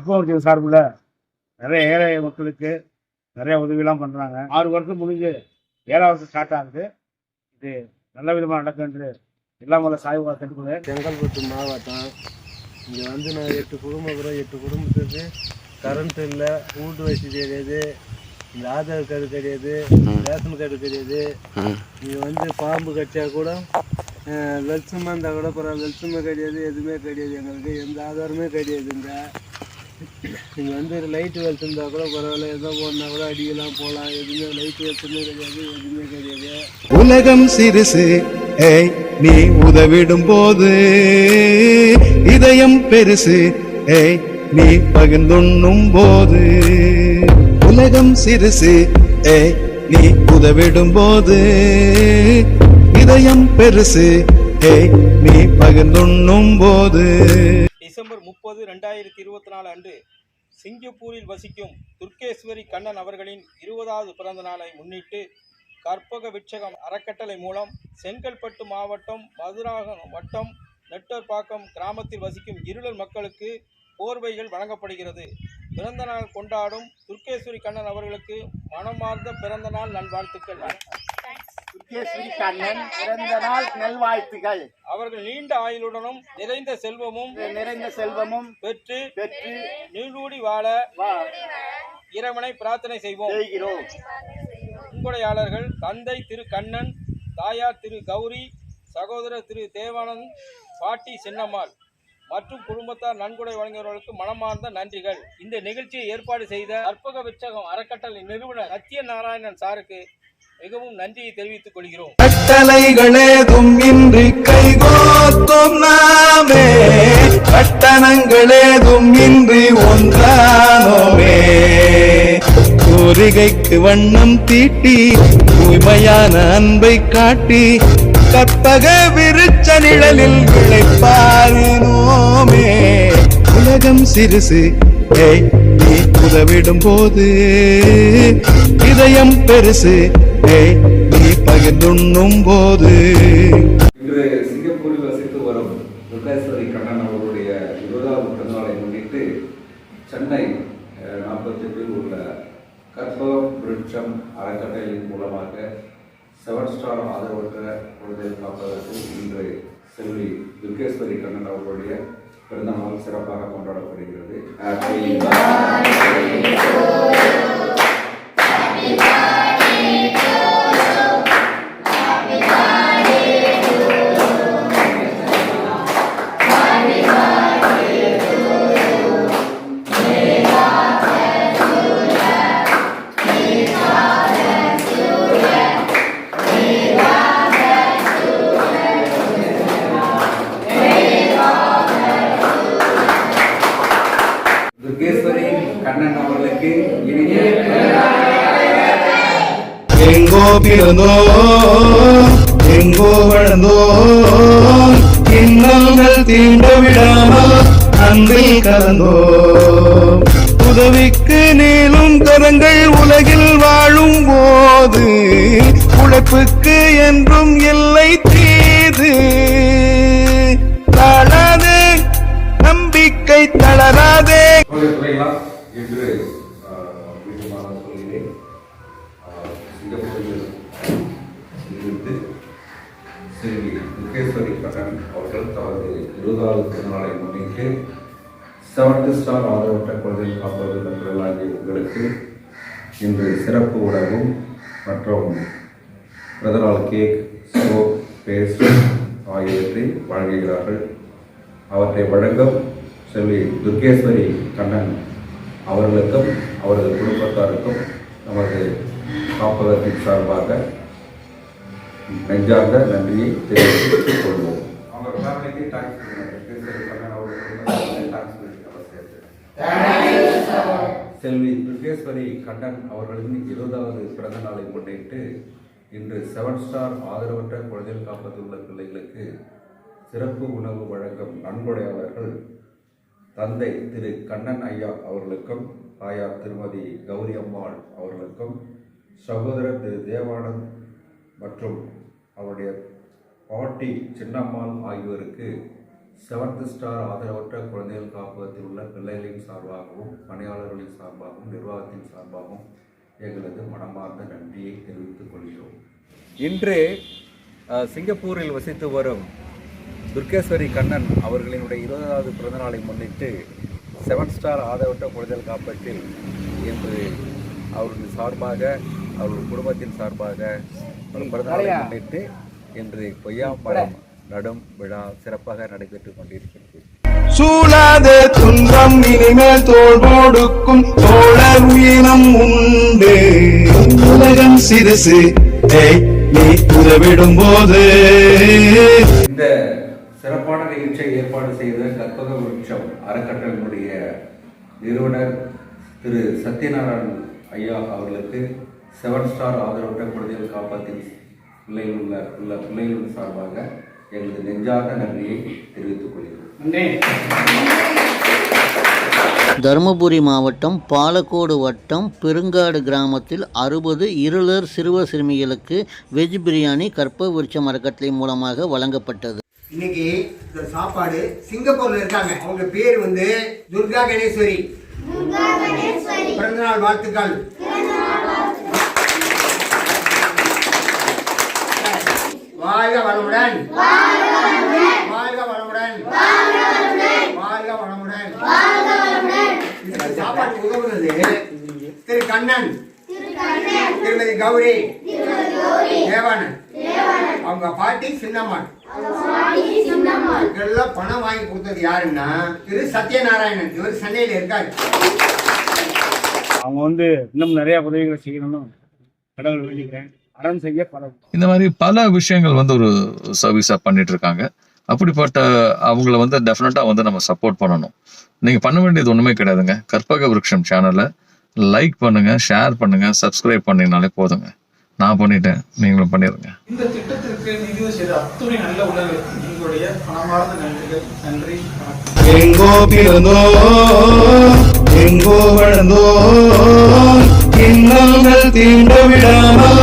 கற்பகம் சார்பில் நிறைய ஏழை மக்களுக்கு நிறைய உதவிலாம் பண்ணுறாங்க ஆறு வருஷம் முடிஞ்சு ஏழாவது வருஷம் ஸ்டார்ட் ஆகுது. இது நல்ல விதமாக நடக்கும் என்று எல்லாம் வல்ல சாய்வாக கேட்டுக்கொள்கிறேன் செங்கல்பட்டு மாவட்டம். இங்கே வந்து நான் எட்டு குடும்பம் இருக்கிறோம். எட்டு குடும்பத்துக்கு கரண்ட் இல்லை. வீட்டு வசதி கிடையாது இந்த ஆதார் கார்டு கிடையாது ரேஷன் கார்டு கிடையாது இங்கே வந்து பாம்பு கடிச்சா கூட லட்சமாக இருந்தால் கூட பரவாயில்ல. வெளிச்சமே கிடையாது எதுவுமே கிடையாது எங்களுக்கு. எந்த ஆதாரமே கிடையாதுங்க. நீங்கள் வந்து லைட்டு வெளிச்சிருந்தா கூட பரவாயில்ல. எதோ போனா கூட அடிக்கலாம் போகலாம். எதுவுமே லைட்டு வெளிச்சமே கிடையாது எதுவுமே கிடையாது. உலகம் சிறுசு. ஏய் நீ உதவிடும் போது இதயம் பெருசு. ஏய் நீ பகிர்ந்துண்ணும் போது உலகம் சிறுசு. ஏய் நீ உதவிடும் போது இதயம் பெருசு. ஏய் நீ பகிர்ந்துண்ணும் போது டிசம்பர் முப்பது ரெண்டாயிரத்தி இருபத்தி நாலு அன்று சிங்கப்பூரில் வசிக்கும் துர்கேஸ்வரி கண்ணன் அவர்களின் இருபதாவது பிறந்த நாளை முன்னிட்டு கற்பக விட்சகம் அறக்கட்டளை மூலம் செங்கல்பட்டு மாவட்டம் மதுராக வட்டம் நெட்டர்பாக்கம் கிராமத்தில் வசிக்கும் இருளர் மக்களுக்கு போர்வைகள் வழங்கப்படுகிறது. பிறந்த நாள் கொண்டாடும் துர்கேஸ்வரி கண்ணன் அவர்களுக்கு மனமார்ந்த பிறந்தநாள் நல்வாழ்த்துக்கள். முகேஸ்வரி கண்ணன் பிறந்த நாள் நல்வாழ்த்துகள் அவர்கள் நீண்ட ஆயுளுடனும் நிறைந்த செல்வமும் நிறைந்த செல்வமும் பெற்று பெற்று நீடூடி வாழ இறைவனை பிரார்த்தனை செய்வோம். செய்கிறோம். முன்கொடையாளர்கள் தந்தை திரு கண்ணன் தாயார் திரு கௌரி சகோதரர் திரு தேவானந்த் பாட்டி சின்னம்மாள் மற்றும் குடும்பத்தார் நன்கொடை வழங்கியவர்களுக்கு மனமார்ந்த நன்றிகள். இந்த நிகழ்ச்சியை ஏற்பாடு செய்த கற்பக விச்சகம் அறக்கட்டளை நிறுவனர் சத்யநாராயணன் சாருக்கு மிகவும் நன்றியை தெரிவித்துக் கொள்கிறோம். கட்டளைகளேதும் இன்றி கைகோத்தும் நாமே. கட்டணங்களேதும் இன்றி ஒன்றானோமே. கோரிகைக்கு வண்ணம் தீட்டி தூய்மையான அன்பை காட்டி கற்பக விருச்ச நிழலில் விளைப்பாரினோமே. உலகம் சிறுசு ஏய் நீ உதவிடும் போது இதயம் பெருசு ஏய் நீ பகிர்ந்துண்ணும் போது. இன்று சிங்கப்பூரில் வசித்து வரும் துர்காஸ்வரி கண்ணன் அவர்களுடைய இருபதாவது பிறந்தநாளை முன்னிட்டு சென்னை நாற்பத்தெட்டில் உள்ள கற்பக விருட்சம் அறக்கட்டளையின் மூலமாக செவன் ஸ்டார் ஆதரவற்ற குழந்தை காப்பதற்கு இன்று செல்வி துர்கேஸ்வரி கண்ணன் அவர்களுடைய பிறந்தநாள் சிறப்பாக கொண்டாடப்படுகிறது. எங்கோ பிறந்தோ எங்கோ வளர்ந்தோ இன்னல்கள் தீண்ட விடாமல் அன்பில் கலந்தோ உதவிக்கு நீளும் கரங்கள் உலகில் வாழும் போது உழைப்புக்கு என்றும் இல்லை தீது தளராதே நம்பிக்கை தளராதே என்று இருபதாவது திருநாளை முன்னிட்டு செவன்த் ஸ்டார் ஆதரவற்ற குழந்தை காப்பது நண்பர்களாகிய உங்களுக்கு இன்று சிறப்பு உணவும் மற்றும் பிறந்தநாள் கேக் சோப் பேஸ்ட் ஆகியவற்றை வழங்குகிறார்கள். அவற்றை வழங்கும் செல்வி துர்கேஸ்வரி கண்ணன் அவர்களுக்கும் அவரது குடும்பத்தாருக்கும் நமது காப்பகத்தின் சார்பாக நெஞ்சார்ந்த நன்றியை தெரிவித்துக் கொள்வோம். அவங்க ஃபேமிலிக்கு தேங்க்ஸ் துர்கேஸ்வரி கண்ணன் அவர்களுக்கு தேங்க்ஸ் செல்வி துர்கேஸ்வரி கண்ணன் அவர்களின் இருபதாவது பிறந்த நாளை முன்னிட்டு இன்று செவன் ஸ்டார் ஆதரவற்ற குழந்தைகள் காப்பதில் உள்ள பிள்ளைகளுக்கு சிறப்பு உணவு வழங்கும் நன்கொடையாளர்கள் தந்தை திரு கண்ணன் ஐயா அவர்களுக்கும் தாயார் திருமதி கௌரி அம்மாள் அவர்களுக்கும் சகோதரர் திரு தேவானந்த் மற்றும் அவருடைய பாட்டி சின்னம்மாள் ஆகியோருக்கு செவன்த் ஸ்டார் ஆதரவற்ற குழந்தைகள் காப்பகத்தில் உள்ள பிள்ளைகளின் சார்பாகவும் பணியாளர்களின் சார்பாகவும் நிர்வாகத்தின் சார்பாகவும் எங்களது மனமார்ந்த நன்றியை தெரிவித்துக் கொள்கிறோம். இன்று சிங்கப்பூரில் வசித்து வரும் துர்கேஸ்வரி கண்ணன் அவர்களினுடைய இருபதாவது பிறந்தநாளை முன்னிட்டு செவன் ஸ்டார் ஆதரவற்ற குழந்தைகள் காப்பகத்தில் இன்று அவர்கள் சார்பாக அவர்கள் குடும்பத்தின் சார்பாக பிறந்தநாளை முன்னிட்டு இன்று கொய்யாப்பழம் நடும் விழா சிறப்பாக நடைபெற்றுக் கொண்டிருக்கிறது. சூழாத துன்பம் இனிமேல் தோல் கொடுக்கும் தோழர் உயிரம் உண்டு. உலகம் சிறுசு நீ உதவிடும் போது. இந்த சிறப்பான நிகழ்ச்சியை ஏற்பாடு செய்த கற்பக விருட்சம் அறக்கட்டளையினுடைய நிறுவனர் திரு சத்யநாராயண் ஐயா அவர்களுக்கு செவன் ஸ்டார் ஆதரவற்ற குழந்தைகள் காப்பகத்தின் பிள்ளைகள் உள்ள உள்ள பிள்ளைகளின் சார்பாக எங்களது நெஞ்சார்ந்த நன்றியை தெரிவித்துக் கொள்கிறோம். தருமபுரி மாவட்டம் பாலக்கோடு வட்டம் பெருங்காடு கிராமத்தில் அறுபது இருளர் சிறுவர் சிறுமிகளுக்கு வெஜ் பிரியாணி கற்ப விருட்சம் அறக்கட்டளை மூலமாக வழங்கப்பட்டது. இன்னைக்கு இந்த சாப்பாடு சிங்கப்பூர்ல இருக்காங்க. அவங்க பேர் வந்து துர்கா கணேஸ்வரி பிறந்தநாள் வாழ்த்துக்கள். வாழ்க வளமுடன். வாழ்க வளமுடன். வாழ்க வளமுடன். சாப்பாடு உதவுனது திரு கண்ணன். திருமதி கௌரி. தேவானன் அவங்க பாட்டி சின்னம்மாள். இதெல்லாம் பணம் வாங்கி கொடுத்தது யாருன்னா திரு சத்யநாராயணன். இவர் சென்னையில இருக்காரு. அவங்க வந்து இன்னும் நிறைய உதவிகளை செய்யணும்னு கடவுள் வேண்டிக்கிறேன். அறம் செய்ய பரவும் இந்த மாதிரி பல விஷயங்கள் வந்து ஒரு சர்வீஸா பண்ணிட்டு இருக்காங்க அப்படிப்பட்ட அவங்கள வந்து டெஃபினட்டா வந்து நம்ம சப்போர்ட் பண்ணணும். நீங்க பண்ண வேண்டியது ஒண்ணுமே கிடையாதுங்க. கற்பக விருட்சம் சேனலை லைக் பண்ணுங்க ஷேர் பண்ணுங்க சப்ஸ்கிரைப் பண்ணீங்கனாலே போதுங்க. நான் பண்ணிட்டேன் நீங்களும் பண்ணிடுங்க இந்த திட்டத்திற்கு நிதி செய்த அத்துணை நல்ல உணவு. உங்களுடைய மனமார்ந்த நன்றிகள். நன்றி எங்கோ பிறந்தோ எங்கோ வளர்ந்தோ இன்னல்கள் தீண்ட விடாமல்